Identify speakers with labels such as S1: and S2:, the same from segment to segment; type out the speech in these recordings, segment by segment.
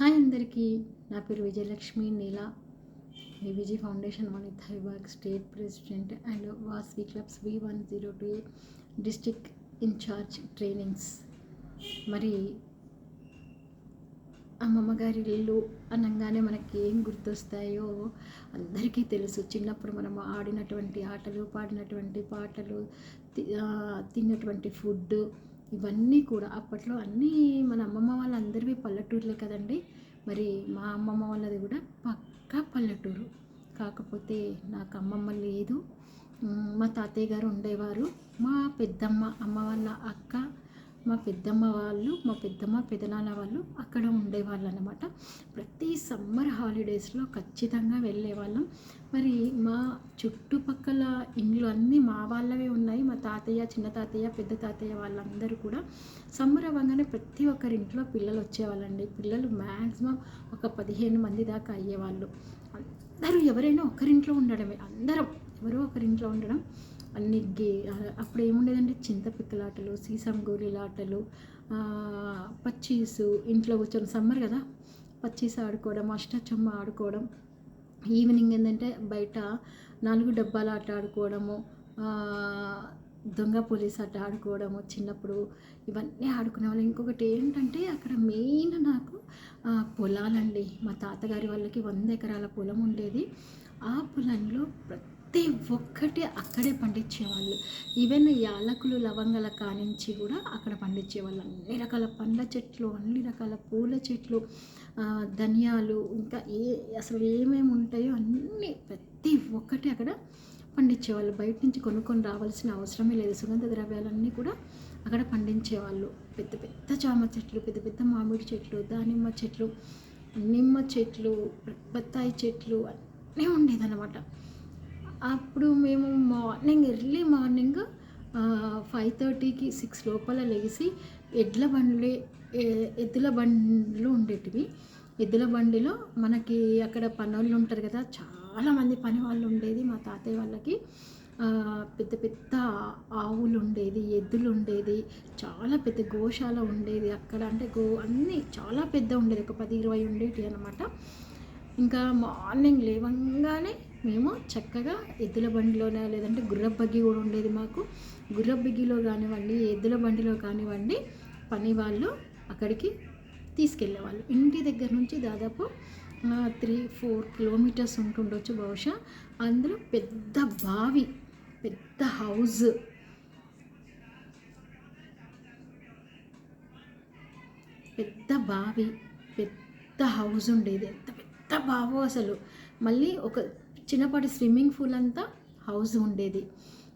S1: Hi అందరికీ. నా పేరు Vijayalakshmi Neela. Vijay foundation Vanitha Vibhag state president and Vasavi clubs V one zero two district incharge trainings. మరి అమ్మమ్మ గారి ఇల్లు అనగానే మనకి ఏం గుర్తొస్తాయో అందరికీ తెలుసు. చిన్నప్పుడు మనం ఆడినటువంటి ఆటలు పాడినటువంటి పాటలు తి- తిన్నటువంటి ఫుడ్ ఇవన్నీ కూడా అప్పట్లో అన్నీ మన అమ్మమ్మ వాళ్ళందరివి పల్లెటూరులే కదండి. మరి మా అమ్మమ్మ వాళ్ళది కూడా పక్కా పల్లెటూరు. కాకపోతే నాకు అమ్మమ్మ లేదు. మా తాతయ్య గారు ఉండేవారు. మా పెద్దమ్మ అమ్మ వాళ్ళ అక్క మా పెద్దమ్మ వాళ్ళు మా పెద్దమ్మ పెదనాన్న వాళ్ళు అక్కడ ఉండేవాళ్ళు అనమాట ప్రతి సమ్మర్ హాలిడేస్లో ఖచ్చితంగా వెళ్ళేవాళ్ళం. మరి మా చుట్టుపక్కల ఇండ్లు అన్నీ మా వాళ్ళవే ఉన్నాయి. మా తాతయ్య చిన్న తాతయ్య పెద్ద తాతయ్య వాళ్ళందరూ కూడా సమ్మర్ అవ్వగానే ప్రతి ఒక్కరింట్లో పిల్లలు వచ్చేవాళ్ళండి. పిల్లలు మ్యాక్సిమం ఒక పదిహేను మంది దాకా అయ్యేవాళ్ళు. అందరూ ఎవరైనా ఒకరింట్లో ఉండడమే. అందరం ఎవరో ఒకరింట్లో ఉండడం. అన్ని గే అప్పుడు ఏముండేదంటే చింతపిక్కలాటలు సీసం గోళీలాటలు పచ్చీసు ఇంట్లో కూర్చొని సమ్మర్ కదా? పచ్చీసు ఆడుకోవడం అష్టచమ్మ ఆడుకోవడం. ఈవినింగ్ ఏంటంటే బయట నాలుగు డబ్బాల ఆట ఆడుకోవడము దొంగ పోలీస్ ఆట ఆడుకోవడము చిన్నప్పుడు ఇవన్నీ ఆడుకునే వాళ్ళు. ఇంకొకటి ఏంటంటే అక్కడ మెయిన్ నాకు పొలాలండి. మా తాతగారి వాళ్ళకి వంద ఎకరాల పొలం ఉండేది. ఆ పొలంలో ప్రతి ప్రతి ఒక్కటి అక్కడే పండించేవాళ్ళు. ఈవెన్ యాలకులు లవంగల కానించి కూడా అక్కడ పండించేవాళ్ళు. అన్ని రకాల పండ్ల చెట్లు అన్ని రకాల పూల చెట్లు ధనియాలు ఇంకా ఏ అసలు ఏమేమి ఉంటాయో అన్నీ ప్రతి ఒక్కటి అక్కడ పండించేవాళ్ళు. బయట నుంచి కొనుక్కొని రావాల్సిన అవసరమే లేదు. సుగంధ ద్రవ్యాలన్నీ కూడా అక్కడ పండించేవాళ్ళు. పెద్ద పెద్ద జామ చెట్లు పెద్ద పెద్ద మామిడి చెట్లు దానిమ్మ చెట్లు నిమ్మ చెట్లు బత్తాయి చెట్లు అన్నీ ఉండేదన్నమాట. అప్పుడు మేము మార్నింగ్ ఎర్లీ మార్నింగ్ ఫైవ్ థర్టీకి సిక్స్ లోపల లేచి ఎడ్ల బండ్లు ఎద్దుల బండ్లు ఉండేటివి. ఎద్దుల బండిలో మనకి అక్కడ పనోళ్ళు ఉంటారు కదా చాలామంది పని వాళ్ళు ఉండేది మా తాతయ్య వాళ్ళకి. పెద్ద పెద్ద ఆవులు ఉండేది ఎద్దులు ఉండేది చాలా పెద్ద గోశాల ఉండేది అక్కడ. అంటే గో అన్నీ చాలా పెద్ద ఉండేది ఒక పది ఇరవై ఉండేటి అనమాట ఇంకా మార్నింగ్ లేవంగానే మేము చక్కగా ఎద్దుల బండిలోనే లేదంటే గుర్ర బగ్గి కూడా ఉండేది మాకు. గుర్ర బగ్గిలో కానివ్వండి ఎద్దుల బండిలో కానివ్వండి పని వాళ్ళు అక్కడికి తీసుకెళ్ళేవాళ్ళు. ఇంటి దగ్గర నుంచి దాదాపు త్రీ ఫోర్ కిలోమీటర్స్ ఉంటుండొచ్చు బహుశా. అందులో పెద్ద బావి పెద్ద హౌజ్ పెద్ద బావి పెద్ద హౌజ్ ఉండేది. ఎంత పెద్ద బావో అసలు. మళ్ళీ ఒక చిన్నపాటి స్విమ్మింగ్ పూల్ అంతా హౌస్ ఉండేది.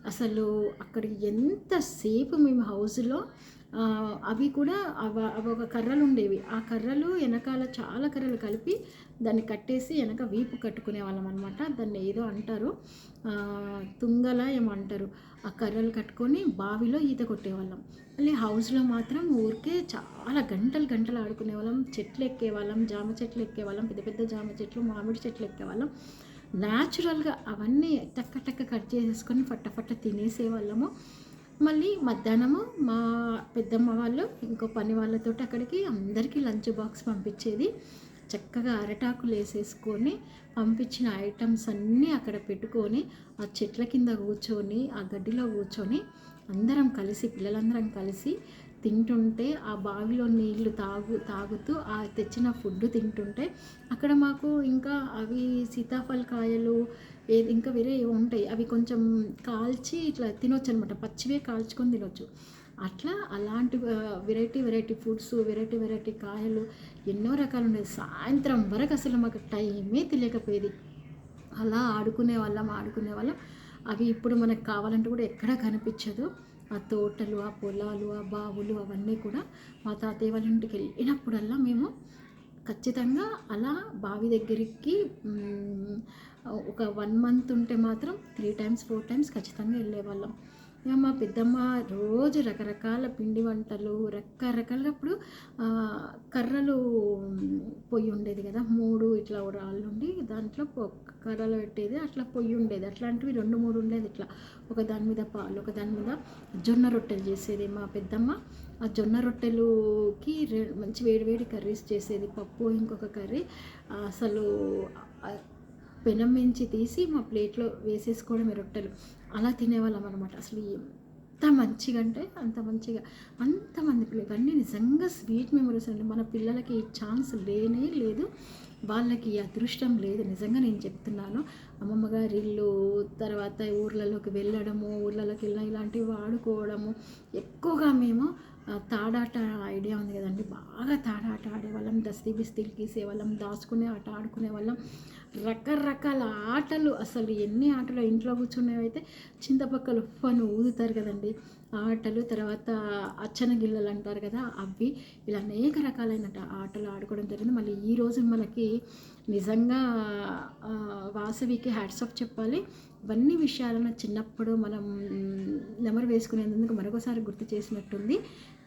S1: అసలు అక్కడ ఎంతసేపు మేము హౌస్లో అవి కూడా అవ అవి ఒక కర్రలు ఉండేవి. ఆ కర్రలు వెనకాల చాలా కర్రలు కలిపి దాన్ని కట్టేసి వెనక వీపు కట్టుకునే వాళ్ళం అనమాట దాన్ని ఏదో అంటారు. తుంగల ఏమో అంటారు. ఆ కర్రలు కట్టుకొని బావిలో ఈత కొట్టేవాళ్ళం. మళ్ళీ హౌస్లో మాత్రం ఊరికే చాలా గంటలు గంటలు ఆడుకునే వాళ్ళం చెట్లు ఎక్కేవాళ్ళం జామ చెట్లు ఎక్కేవాళ్ళం పెద్ద పెద్ద జామ చెట్లు మామిడి చెట్లు ఎక్కేవాళ్ళం. న్యాచురల్గా అవన్నీ టక్క టక్క కట్ చేసేసుకొని ఫట్టఫట్ట ఫట్ట తినేసేవాళ్ళము మళ్ళీ మధ్యాహ్నము మా పెద్దమ్మ వాళ్ళు ఇంకో పని వాళ్ళతో అక్కడికి అందరికీ లంచ్ బాక్స్ పంపించేది. చక్కగా అరటాకులు వేసేసుకొని పంపించిన ఐటమ్స్ అన్నీ అక్కడ పెట్టుకొని ఆ చెట్ల కింద కూర్చొని ఆ గడ్డిలో కూర్చొని అందరం కలిసి పిల్లలందరం కలిసి తింటుంటే ఆ బావిలో నీళ్ళు తాగు తాగుతూ ఆ తెచ్చిన ఫుడ్ తింటుంటే అక్కడ మాకు ఇంకా అవి సీతాఫల కాయలు ఏ- ఇంకా వేరే ఏవో ఉంటాయి. అవి కొంచెం కాల్చి ఇట్లా తినొచ్చు అనమాట పచ్చివే కాల్చుకొని తినొచ్చు. అట్లా అలాంటి variety variety foods variety variety కాయలు ఎన్నో రకాలు ఉండేవి సాయంత్రం వరకు అసలు మాకు టైమే తెలియకపోయేది. అలా ఆడుకునే వాళ్ళం ఆడుకునే వాళ్ళం. అవి ఇప్పుడు మనకు కావాలంటే కూడా ఎక్కడా కనిపించదు. ఆ తోటలు ఆ పొలాలు ఆ బావులు అవన్నీ కూడా మా తాతయ్య వాళ్ళ ఇంటికి వెళ్ళినప్పుడల్లా మేము ఖచ్చితంగా అలా బావి దగ్గరికి ఒక వన్ మంత్ ఉంటే మాత్రం త్రీ టైమ్స్ ఫోర్ టైమ్స్ ఖచ్చితంగా వెళ్ళేవాళ్ళం. ఇక మా పెద్దమ్మ రోజు రకరకాల పిండి వంటలు రకరకాల అప్పుడు కర్రలు పొయ్యి ఉండేది కదా మూడు ఇట్లా రాళ్ళు ఉండి దాంట్లో పొ- కర్రలు పెట్టేది అట్లా పొయ్యి ఉండేది. అట్లాంటివి రెండు మూడు ఉండేది ఇట్లా. ఒక దాని మీద పాలు ఒక దాని మీద జొన్న రొట్టెలు చేసేది మా పెద్దమ్మ. ఆ జొన్న రొట్టెలుకి రె- మంచి వేడి వేడి కర్రీస్ చేసేది. పప్పు ఇంకొక కర్రీ. అసలు పెనం మించి తీసి మా ప్లేట్లో వేసేసుకోవడమే రొట్టెలు. అలా తినేవాళ్ళం అనమాట అసలు ఎంత మంచిగా అంటే అంత మంచిగా అంతమందికి ఇవన్నీ నిజంగా స్వీట్ మెమరీస్ అండి. మన పిల్లలకి ఈ ఛాన్స్ లేనే లేదు. వాళ్ళకి అదృష్టం లేదు. నిజంగా నేను చెప్తున్నాను. అమ్మమ్మ గారి ఇల్లు తర్వాత ఊర్లలోకి వెళ్ళడము ఊర్లలోకి వెళ్ళిన ఇలాంటివి వాడుకోవడము ఎక్కువగా మేము తాడాట ఐడియా ఉంది కదండి. బాగా తాడాట ఆడేవాళ్ళం. దస్తీ బిస్తీలు గీసేవాళ్ళం. దాచుకునే ఆట ఆడుకునే వాళ్ళం రకరకాల ఆటలు అసలు ఎన్ని ఆటలు ఇంట్లో కూర్చునేవైతే చింతపక్కలు ఉప్పను ఊదుతారు కదండి. ఆటలు తర్వాత అచ్చన గిల్లలు అంటారు కదా అవి ఇలా అనేక రకాలైన ఆట- ఆటలు ఆడుకోవడం జరిగింది. మళ్ళీ ఈ రోజు మనకి నిజంగా వాసవికి హ్యాట్స్ ఆఫ్ చెప్పాలి. ఇవన్నీ విషయాలను చిన్నప్పుడు మనం నెమరు వేసుకునేందుకు మరొకసారి గుర్తు చేసినట్టుంది.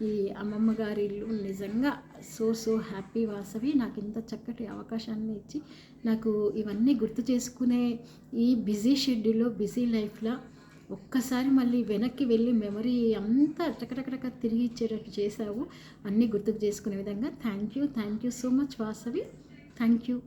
S1: ఈ అమ్మమ్మ గారి ఇల్లు నిజంగా సో సో హ్యాపీ వాసవి. నాకు ఇంత చక్కటి అవకాశాన్ని ఇచ్చి నాకు ఇవన్నీ గుర్తు చేసుకునే ఈ బిజీ షెడ్యూల్లో బిజీ లైఫ్లో ఒక్కసారి మళ్ళీ వెనక్కి వెళ్ళి మెమరీ అంతా టకటకటక తిరిగి ఇచ్చేటట్టు చేసావు అన్నీ గుర్తుకు చేసుకునే విధంగా. Thank you. Thank you so much Vasavi. Thank you.